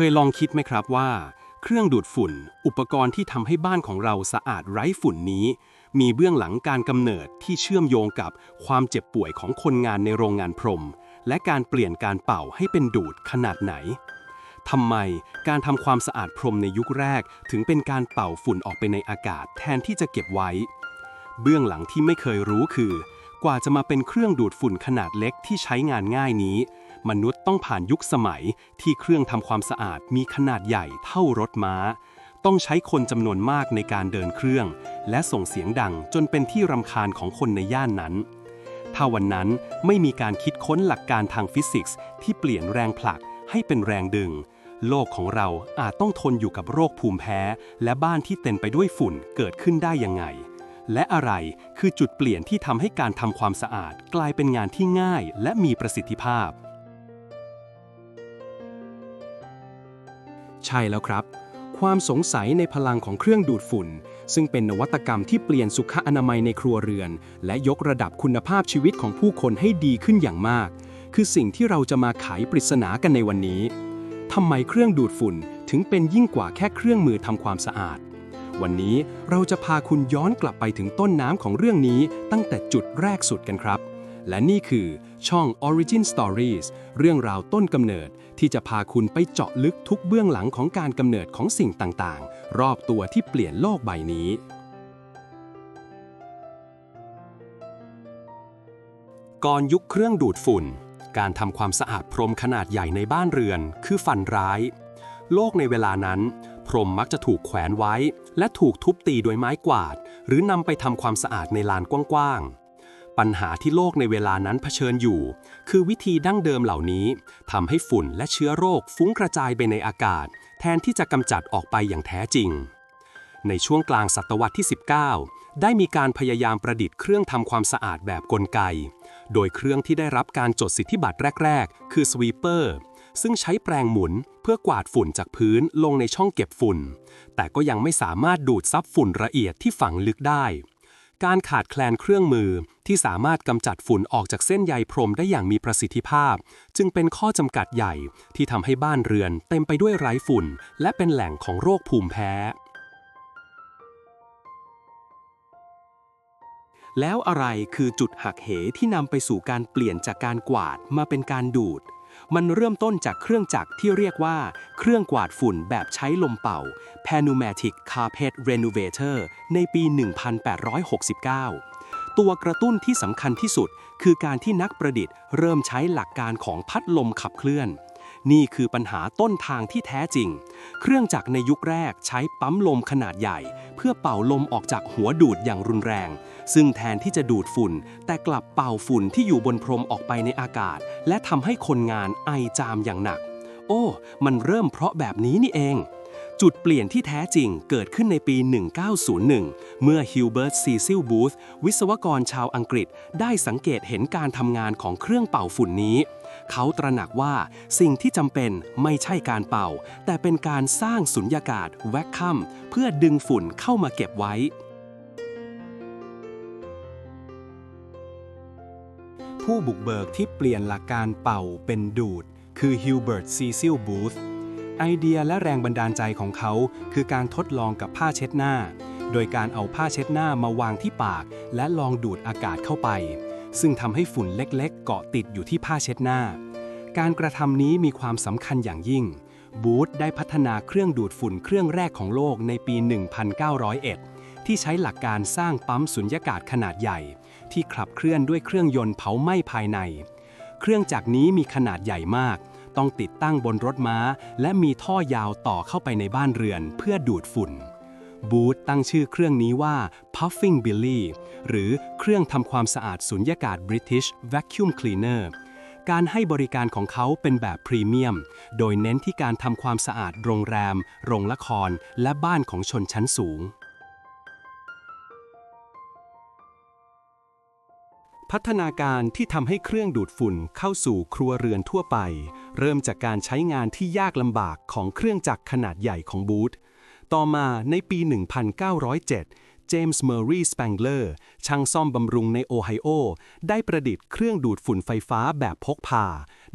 เคยลองคิดไหมครับว่า เครื่องดูดฝุ่น อุปกรณ์ที่ทำให้บ้านของเราสะอาดไร้ฝุ่นนี้ มีเบื้องหลังการกำเนิดที่เชื่อมโยงกับความเจ็บป่วยของคนงานในโรงงานพรม และการเปลี่ยนการเป่าให้เป็นดูดขนาดไหนทำไมการทำความสะอาดพรมในยุคแรก ถึงเป็นการเป่าฝุ่นออกไปในอากาศแทนที่จะเก็บไว้ เบื้องหลังที่ไม่เคยรู้คือ กว่าจะมาเป็นเครื่องดูดฝุ่นขนาดเล็กที่ใช้งานง่ายนี้ มนุษย์ต้องผ่านยุคสมัยที่เครื่องทำความสะอาดมีขนาดใหญ่เท่ารถม้า ต้องใช้คนจำนวนมากในการเดินเครื่อง และส่งเสียงดังจนเป็นที่รำคาญของคนในย่านนั้น ถ้าวันนั้นไม่มีการคิดค้นหลักการทางฟิสิกส์ที่เปลี่ยนแรงผลักให้เป็นแรงดึง โลกของเราอาจต้องทนอยู่กับโรคภูมิแพ้ และบ้านที่เต็มไปด้วยฝุ่นเกิดขึ้นได้ยังไงและอะไรคือจุดเปลี่ยนที่ทำให้การทำความสะอาดกลายเป็นงานที่ง่ายและมีประสิทธิภาพ ใช่แล้วครับ ความสงสัยในพลังของเครื่องดูดฝุ่น ซึ่งเป็นนวัตกรรมที่เปลี่ยนสุขอนามัยในครัวเรือน และยกระดับคุณภาพชีวิตของผู้คนให้ดีขึ้นอย่างมาก คือสิ่งที่เราจะมาไขปริศนากันในวันนี้ทำไมเครื่องดูดฝุ่นถึงเป็นยิ่งกว่าแค่เครื่องมือทำความสะอาด วันนี้เราจะพาคุณย้อนกลับไปถึงต้นน้ำของเรื่องนี้ตั้งแต่จุดแรกสุดกันครับ และนี่คือช่อง Origin Stories เรื่องราวต้นกำเนิดที่จะพาคุณไปเจาะลึกทุกเบื้องหลังของการกำเนิดของสิ่งต่างๆ รอบตัวที่เปลี่ยนโลกใบนี้ ก่อนยุคเครื่องดูดฝุ่น การทำความสะอาดพรมขนาดใหญ่ในบ้านเรือน คือฝันร้าย โลกในเวลานั้น พรมมักจะถูกแขวนไว้ และถูกทุบตีโดยไม้กวาด หรือนำไปทำความสะอาดในลานกว้างๆ ปัญหาที่โลกในเวลานั้นเผชิญอยู่ คือวิธีดั้งเดิมเหล่านี้ทำให้ฝุ่นและเชื้อโรคฟุ้งกระจายไปในอากาศ แทนที่จะกำจัดออกไปอย่างแท้จริง ในช่วงกลางศตวรรษที่ 19 ได้มีการพยายามประดิษฐ์เครื่องทำความสะอาดแบบกลไก โดยเครื่องที่ได้รับการจดสิทธิบัตรแรก ๆ คือสวีเปอร์ซึ่งใช้แปรงหมุนเพื่อกวาดฝุ่นจากพื้นลงในช่องเก็บฝุ่น แต่ก็ยังไม่สามารถดูดซับฝุ่นละเอียดที่ฝังลึกได้ การขาดแคลนเครื่องมือที่สามารถกำจัดฝุ่นออกจากเส้นใยพรมได้อย่างมีประสิทธิภาพ จึงเป็นข้อจำกัดใหญ่ที่ทำให้บ้านเรือนเต็มไปด้วยไร้ฝุ่น และเป็นแหล่งของโรคภูมิแพ้ แล้วอะไรคือจุดหักเหที่นำไปสู่การเปลี่ยนจากการกวาดมาเป็นการดูด มันเริ่มต้นจากเครื่องจักรที่เรียกว่า เครื่องกวาดฝุ่นแบบใช้ลมเป่า Pneumatic Carpet Renovator ในปี 1869 ตัวกระตุ้นที่สำคัญที่สุด คือการที่นักประดิษฐ์เริ่มใช้หลักการของพัดลมขับเคลื่อน นี่คือปัญหาต้นทางที่แท้จริง เครื่องจักรในยุคแรกใช้ปั๊มลมขนาดใหญ่ เพื่อเป่าลมออกจากหัวดูดอย่างรุนแรง ซึ่งแทนที่จะดูดฝุ่น แต่กลับเป่าฝุ่นที่อยู่บนพรมออกไปในอากาศ และทำให้คนงานไอจามอย่างหนัก โอ้ มันเริ่มเพราะแบบนี้นี่เอง จุดเปลี่ยนที่แท้จริงเกิดขึ้นในปี 1901 เมื่อฮิลเบิร์ตซีซิลบูธวิศวกรชาวอังกฤษ ได้สังเกตเห็นการทำงานของเครื่องเป่าฝุ่นนี้เขาตระหนักว่าสิ่งที่จำเป็นไม่ใช่การเป่า แต่เป็นการสร้างสุญญากาศแวคคัมเพื่อดึงฝุ่นเข้ามาเก็บไว้ ผู้บุกเบิกที่เปลี่ยนหลักการเป่าเป็นดูด คือฮิลเบิร์ตซีซิลบูธไอเดียและแรงบันดาลใจของเขา คือการทดลองกับผ้าเช็ดหน้า โดยการเอาผ้าเช็ดหน้ามาวางที่ปาก และลองดูดอากาศเข้าไป ซึ่งทำให้ฝุ่นเล็กๆ เกาะติดอยู่ที่ผ้าเช็ดหน้า การกระทำนี้มีความสำคัญอย่างยิ่ง บูธได้พัฒนาเครื่องดูดฝุ่นเครื่องแรกของโลกในปี 1901 ที่ใช้หลักการสร้างปั๊มสุญญากาศขนาดใหญ่ ที่ขับเคลื่อนด้วยเครื่องยนต์เผาไหม้ภายใน เครื่องจักรนี้มีขนาดใหญ่มาก ต้องติดตั้งบนรถม้า และมีท่อยาวต่อเข้าไปในบ้านเรือนเพื่อดูดฝุ่น บูธตั้งชื่อเครื่องนี้ว่า Puffing Billy หรือเครื่องทำความสะอาดสุญญากาศ British Vacuum Cleaner การให้บริการของเขาเป็นแบบพรีเมียม โดยเน้นที่การทำความสะอาดโรงแรม โรงละคร และบ้านของชนชั้นสูง พัฒนาการที่ทำให้เครื่องดูดฝุ่นเข้าสู่ครัวเรือนทั่วไป เริ่มจากการใช้งานที่ยากลำบากของเครื่องจักรขนาดใหญ่ของบูธต่อมาในปี 1907 เจมส์เมอร์รีสแปงเลอร์ช่างซ่อมบำรุงในโอไฮโอ ได้ประดิษฐ์เครื่องดูดฝุ่นไฟฟ้าแบบพกพา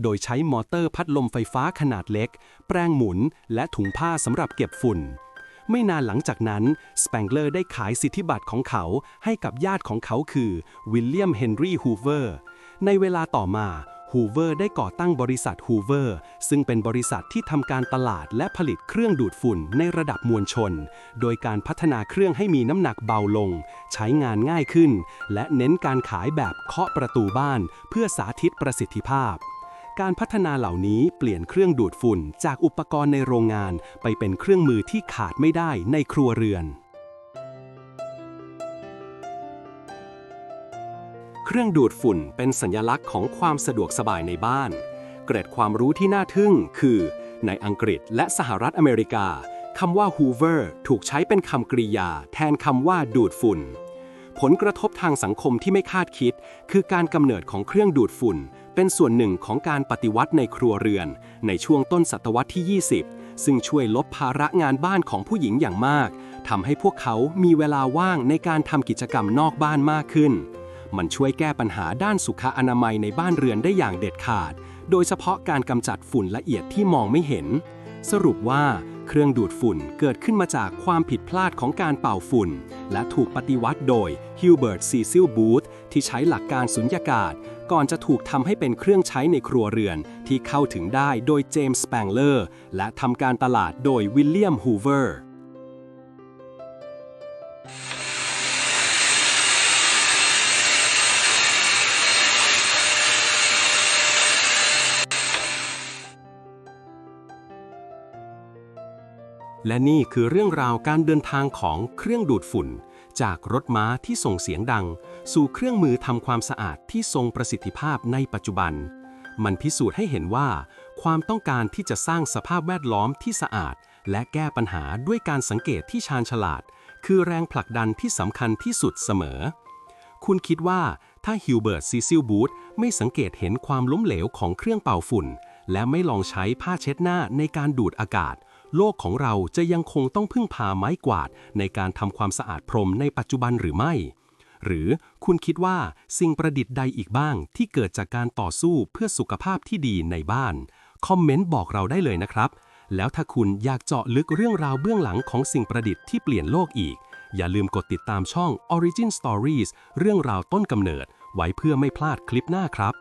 โดยใช้มอเตอร์พัดลมไฟฟ้าขนาดเล็ก แปรงหมุน และถุงผ้าสำหรับเก็บฝุ่น ไม่นานหลังจากนั้นสแปงเลอร์ได้ขายสิทธิบัตรของเขาให้กับญาติของเขาคือวิลเลียมเฮนรี่ฮูเวอร์ในเวลาต่อมาฮูเวอร์ได้ก่อตั้งบริษัทฮูเวอร์ซึ่งเป็นบริษัทที่ทำการตลาดและผลิตเครื่องดูดฝุ่นในระดับมวลชน โดยการพัฒนาเครื่องให้มีน้ำหนักเบาลง ใช้งานง่ายขึ้น และเน้นการขายแบบเคาะประตูบ้าน เพื่อสาธิตประสิทธิภาพ การพัฒนาเหล่านี้เปลี่ยนเครื่องดูดฝุ่นจากอุปกรณ์ในโรงงานไปเป็นเครื่องมือที่ขาดไม่ได้ในครัวเรือน เครื่องดูดฝุ่นเป็นสัญลักษณ์ของความสะดวกสบายในบ้าน เกร็ดความรู้ที่น่าทึ่งคือ ในอังกฤษและสหรัฐอเมริกาคำว่า Hoover ถูกใช้เป็นคำกริยา แทนคำว่าดูดฝุ่น ผลกระทบทางสังคมที่ไม่คาดคิด คือการกำเนิดของเครื่องดูดฝุ่น เป็นส่วนหนึ่งของการปฏิวัติในครัวเรือน ในช่วงต้นศตวรรษที่ 20 ซึ่งช่วยลดภาระงานบ้านของผู้หญิงอย่างมากทำให้พวกเขามีเวลาว่างในการทำกิจกรรมนอกบ้านมากขึ้น มันช่วยแก้ปัญหาด้านสุขอนามัยในบ้านเรือนได้อย่างเด็ดขาด โดยเฉพาะการกำจัดฝุ่นละเอียดที่มองไม่เห็น สรุปว่าเครื่องดูดฝุ่นเกิดขึ้นมาจากความผิดพลาดของการเป่าฝุ่น และถูกปฏิวัติโดยฮิลเบิร์ตซีซิลบูธที่ใช้หลักการสุญญากาศ ก่อนจะถูกทำให้เป็นเครื่องใช้ในครัวเรือนที่เข้าถึงได้โดยเจมส์สแปงเลอร์และทำการตลาดโดยวิลเลียมฮูเวอร์ และนี่คือเรื่องราวการเดินทางของเครื่องดูดฝุ่น จากรถม้าที่ส่งเสียงดัง สู่เครื่องมือทำความสะอาดที่ทรงประสิทธิภาพในปัจจุบัน มันพิสูจน์ให้เห็นว่า ความต้องการที่จะสร้างสภาพแวดล้อมที่สะอาด และแก้ปัญหาด้วยการสังเกตที่ชาญฉลาด คือแรงผลักดันที่สำคัญที่สุดเสมอ คุณคิดว่าถ้าฮิวเบิร์ตซีซิลบูธไม่สังเกตเห็นความล้มเหลวของเครื่องเป่าฝุ่น และไม่ลองใช้ผ้าเช็ดหน้าในการดูดอากาศ โลกของเราจะยังคงต้องพึ่งพาไม้กวาดในการทำความสะอาดพรมในปัจจุบันหรือไม่ หรือคุณคิดว่าสิ่งประดิษฐ์ใดอีกบ้างที่เกิดจากการต่อสู้เพื่อสุขภาพที่ดีในบ้าน คอมเมนต์บอกเราได้เลยนะครับ แล้วถ้าคุณอยากเจาะลึกเรื่องราวเบื้องหลังของสิ่งประดิษฐ์ที่เปลี่ยนโลกอีก อย่าลืมกดติดตามช่อง Origin Stories เรื่องราวต้นกำเนิด ไว้เพื่อไม่พลาดคลิปหน้าครับ